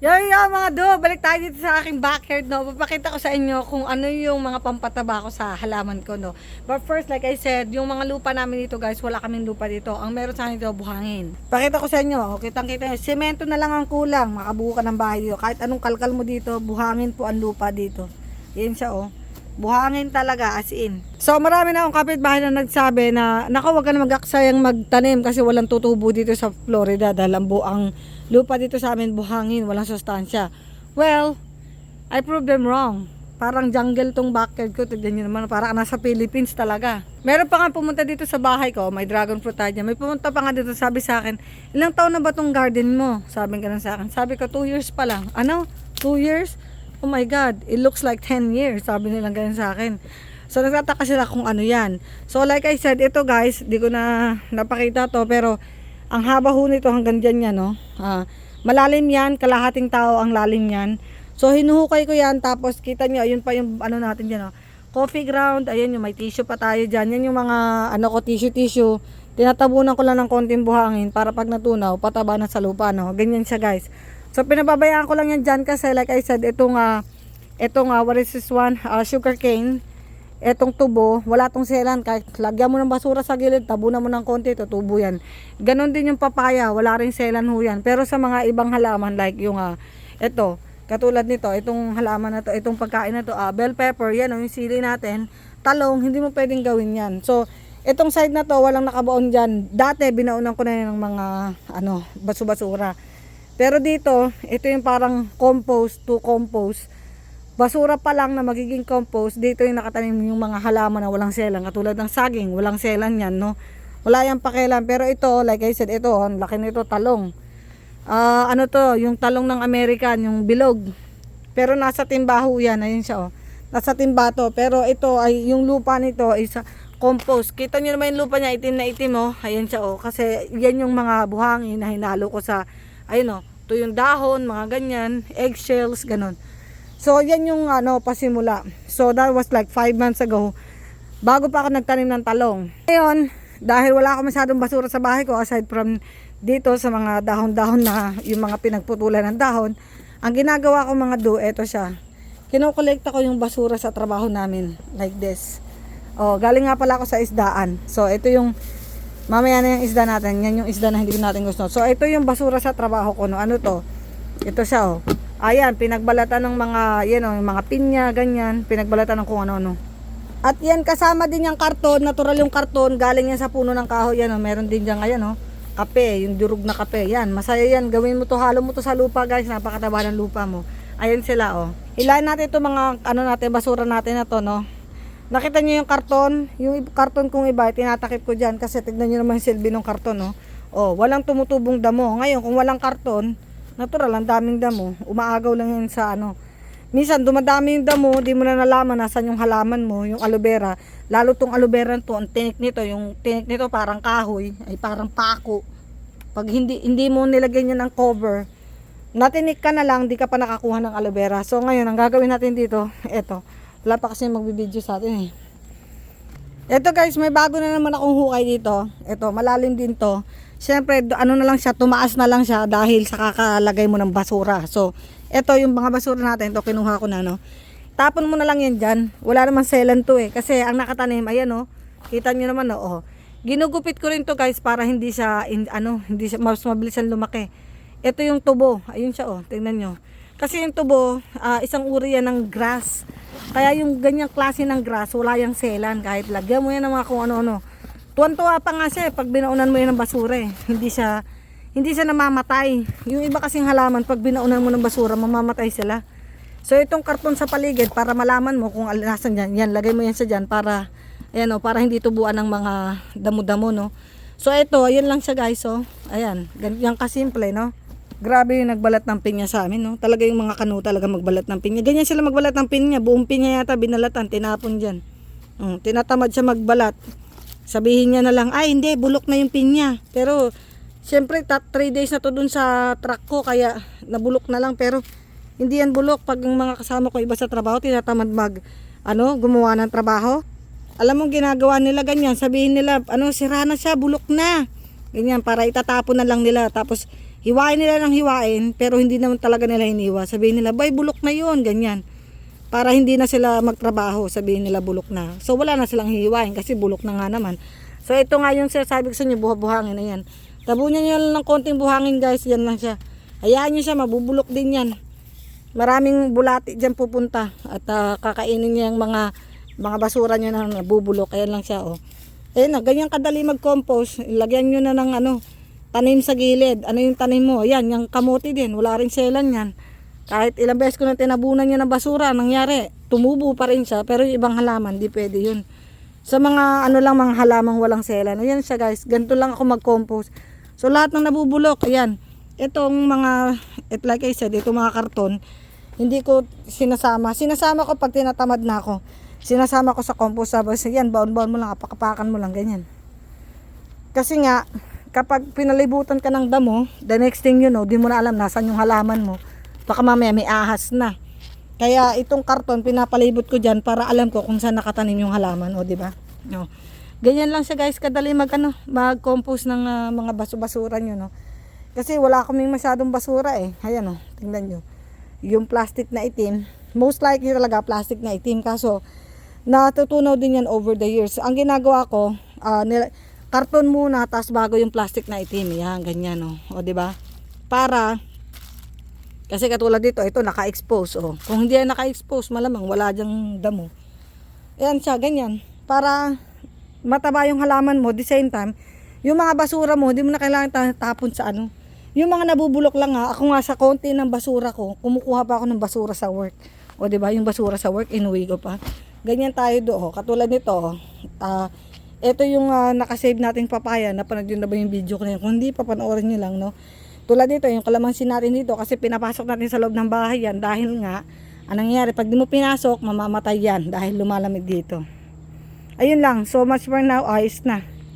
Yo, yo, mga do, balik tayo dito sa aking backyard, no. Papakita ko sa inyo kung ano yung mga pampataba ko sa halaman ko, no. But first, like I said, yung mga lupa namin dito, guys, wala kaming lupa dito. Ang meron sa akin dito, buhangin. Pakita ko sa inyo, oh, kitang-kita nyo, semento na lang ang kulang, makabuo ka ng bahay dito. Kahit anong kalkal mo dito, buhangin po ang lupa dito. Yan siya, oh. Buhangin talaga, as in. So, marami na akong kapitbahay na nagsabi na, naka, wag ka na mag-aksayang magtanim kasi walang tutubo dito sa Florida dahil ang buang lupa dito sa amin buhangin, walang sustansya. Well, I proved them wrong. Parang jungle tong backyard ko. Tignan nyo naman, parang nasa Philippines talaga. Meron pa nga pumunta dito sa bahay ko, may dragon fruit dyan. May pumunta pa nga dito, sabi sa akin, ilang taon na ba tong garden mo? Sabi ganun sa akin. Sabi ko, 2 years pa lang. Ano? 2 years? Oh my God, it looks like 10 years. Sabi nilang ganun sa akin. So, nagtataka sila kung ano yan. So, like I said, ito guys, di ko na napakita to, pero ang haba ho nito hanggang dyan yan, no? Ah, malalim yan, kalahating tao ang lalim yan. So, hinuhukay ko yan, tapos kita nyo, ayun pa yung ano natin dyan, no? Coffee ground, ayan yung may tissue pa tayo dyan. Yan yung mga, ano ko, tissue-tissue. Tinatabunan ko lang ng konting buhangin para pag natunaw, pataba na sa lupa, no? Ganyan siya, guys. So, pinababayaan ko lang yan dyan kasi, like I said, itong, uh, itong, uh, what is this one? Uh, sugar cane etong tubo, wala tong selan. Kahit lagyan mo ng basura sa gilid, tabunan mo ng konti, tutubo yan. Ganon din yung papaya, wala rin selan ho yan. Pero sa mga ibang halaman, like yung, uh, ito, katulad nito, itong halaman na to, itong pagkain na to, uh, bell pepper, yan, yung sili natin, talong, hindi mo pwedeng gawin yan. So, itong side na to, walang nakabaon dyan. Dati, binaunan ko na yan ng mga, ano, basu-basura. Pero dito, ito yung parang compost to compost basura pa lang na magiging compost, dito yung nakatanim yung mga halaman na walang selan, katulad ng saging, walang selan yan, no? Wala yan pakialam, pero ito, like I said, ito, ang laki nito, talong. Ah, ano to, yung talong ng American, yung bilog. Pero nasa timbaho yan, ayun siya, oh. Nasa timba to, pero ito, ay, yung lupa nito, is ah, compost. Kita nyo naman yung lupa niya, itim na itim, oh. Ayun siya, oh. Kasi yan yung mga buhangin na hinalo ko sa, ayun, oh. Ito yung dahon, mga ganyan, eggshells, ganun. So, yan yung ano, pasimula. So, that was like 5 months ago. Bago pa ako nagtanim ng talong. Ngayon, dahil wala ako masyadong basura sa bahay ko, aside from dito sa mga dahon-dahon na yung mga pinagputulan ng dahon, ang ginagawa ko mga do, eto siya. Kinokolekta ko yung basura sa trabaho namin. Like this. Oh, galing nga pala ako sa isdaan. So, ito yung mamaya na yung isda natin. Yan yung isda na hindi natin gusto. So, ito yung basura sa trabaho ko. No? Ano to? Ito siya, oh. Ayan, pinagbalatan ng mga, yan o, yung mga pinya, ganyan. Pinagbalatan ng kung ano-ano. At yan, kasama din yung karton, natural yung karton, galing yan sa puno ng kahoy, yan o. Meron din dyan, ayan o. Kape, yung durug na kape. Yan, masaya yan. Gawin mo to, halo mo to sa lupa, guys. Napakataba ng lupa mo. Ayan sila, o. Hilahin natin ito mga, ano natin, basura natin na to, no. Nakita niyo yung karton? Yung karton kong iba, tinatakip ko dyan kasi tignan niyo naman yung silbi ng karton, no. Oh, walang tumutubong damo. Ngayon, kung walang karton, natural, ang daming damo. Umaagaw lang yan sa ano. Minsan, dumadami yung damo, di mo na nalaman nasan yung halaman mo, yung aloe vera. Lalo tong aloe vera to, ang tinik nito, yung tinik nito parang kahoy, ay parang pako. Pag hindi, hindi mo nilagyan yan ng cover, natinik ka na lang, di ka pa nakakuha ng aloe vera. So ngayon, ang gagawin natin dito, eto. Wala pa kasi magbibideo sa atin eh. Eto guys, may bago na naman akong hukay dito. Eto, malalim din to. Siyempre, ano na lang siya, tumaas na lang siya dahil sa kakalagay mo ng basura. So, eto yung mga basura natin, to kinuha ko na, no. Tapon mo na lang yan dyan. Wala naman selan to eh. Kasi ang nakatanim, ayan oh. Kita nyo naman oh. oh. Ginugupit ko rin to guys para hindi siya, in, ano, hindi siya, mas mabilisan lumaki. Ito yung tubo. Ayun siya oh. Tingnan nyo. Kasi yung tubo, ah, isang uri yan ng grass. Kaya yung ganyang klase ng grass, wala yung selan. Kahit lagyan mo yan ng mga kung ano-ano. Tuwan-tuwa pa nga siya eh, pag binaunan mo yan ng basura eh. Hindi siya, hindi siya namamatay. Yung iba kasing halaman, pag binaunan mo ng basura, mamamatay sila. So itong karton sa paligid, para malaman mo kung nasan dyan, yan, lagay mo yan sa dyan para, ayan o, para hindi tubuan ng mga damo-damo, no. So ito, ayan lang siya guys, oh. Ayan, ganyan kasimple, no. Grabe yung nagbalat ng pinya sa amin, no. Talaga yung mga kanu talaga magbalat ng pinya. Ganyan sila magbalat ng pinya, buong pinya yata binalatan, tinapon dyan. Mm, tinatamad siya magbalat. Sabihin niya na lang, ay hindi, bulok na yung pinya. Pero, syempre, 3 days na to dun sa truck ko, kaya nabulok na lang. Pero, hindi yan bulok. Pag yung mga kasama ko iba sa trabaho, tinatamad mag, ano, gumawa ng trabaho. Alam mo, ginagawa nila ganyan. Sabihin nila, ano, sira na siya, bulok na. Ganyan, para itatapon na lang nila. Tapos, hiwain nila ng hiwain, pero hindi naman talaga nila hiniwa. Sabihin nila, bay, bulok na yon ganyan. Para hindi na sila magtrabaho, sabihin nila bulok na. So wala na silang hihiwain kasi bulok na nga naman. So ito nga yung sinasabi ko sa inyo, buha-buhangin na yan. Tabunan nyo lang ng konting buhangin guys, yan lang siya. Hayaan nyo siya, mabubulok din yan. Maraming bulati dyan pupunta at ah, kakainin niya yung mga mga basura niya na nabubulok. Ayan lang siya oh. Ayun na, ganyan kadali mag-compost. Lagyan nyo na ng ano, tanim sa gilid. Ano yung tanim mo? Ayan, yung kamote din. Wala rin selan yan. Kahit ilang beses ko na tinabunan niya ng basura, nangyari, tumubo pa rin siya. Pero yung ibang halaman, di pwede yun. Sa mga ano lang, mga halamang walang selan. Ayan siya guys, ganito lang ako mag-compost. So lahat ng nabubulok, ayan. Itong mga, it like I said, itong mga karton, hindi ko sinasama. Sinasama ko pag tinatamad na ako. Sinasama ko sa compost sabas. Yan, baon-baon mo lang, apakapakan mo lang, ganyan. Kasi nga, kapag pinalibutan ka ng damo, the next thing you know, di mo na alam nasan yung halaman mo. Baka mamaya may ahas na. Kaya itong karton, pinapalibot ko dyan para alam ko kung saan nakatanim yung halaman. O, di ba? No. Ganyan lang siya guys, kadali mag, ano, mag-compost ng ah, mga baso-basura nyo. No? Kasi wala kaming masyadong basura eh. Ayan o, tingnan nyo. Yung plastic na itim, most likely talaga plastic na itim. Kaso, natutunaw din yan over the years. Ang ginagawa ko, ah, nila, karton muna, tapos bago yung plastic na itim. Yan, ganyan o. O, di ba? Para, kasi katulad dito, ito naka-expose. Oh. Kung hindi yan naka-expose, malamang wala dyang damo. Ayan siya, ganyan. Para mataba yung halaman mo, the same time, yung mga basura mo, hindi mo na kailangan ta- tapon sa ano. Yung mga nabubulok lang ha, ako nga sa konti ng basura ko, kumukuha pa ako ng basura sa work. O di ba yung basura sa work, inuwi ko pa. Ganyan tayo do, oh. katulad nito. oh. Ah, ito yung ah, nakasave nating papaya, napanood yun na ba yung video ko na yun? Kung hindi, papanoorin nyo lang, no? Tulad dito, yung kalamansi natin dito, kasi pinapasok natin sa loob ng bahay yan, dahil nga, anong nangyari, pag di mo pinasok, mamamatay yan, dahil lumalamig dito. Ayun lang, so much for now, ayos na.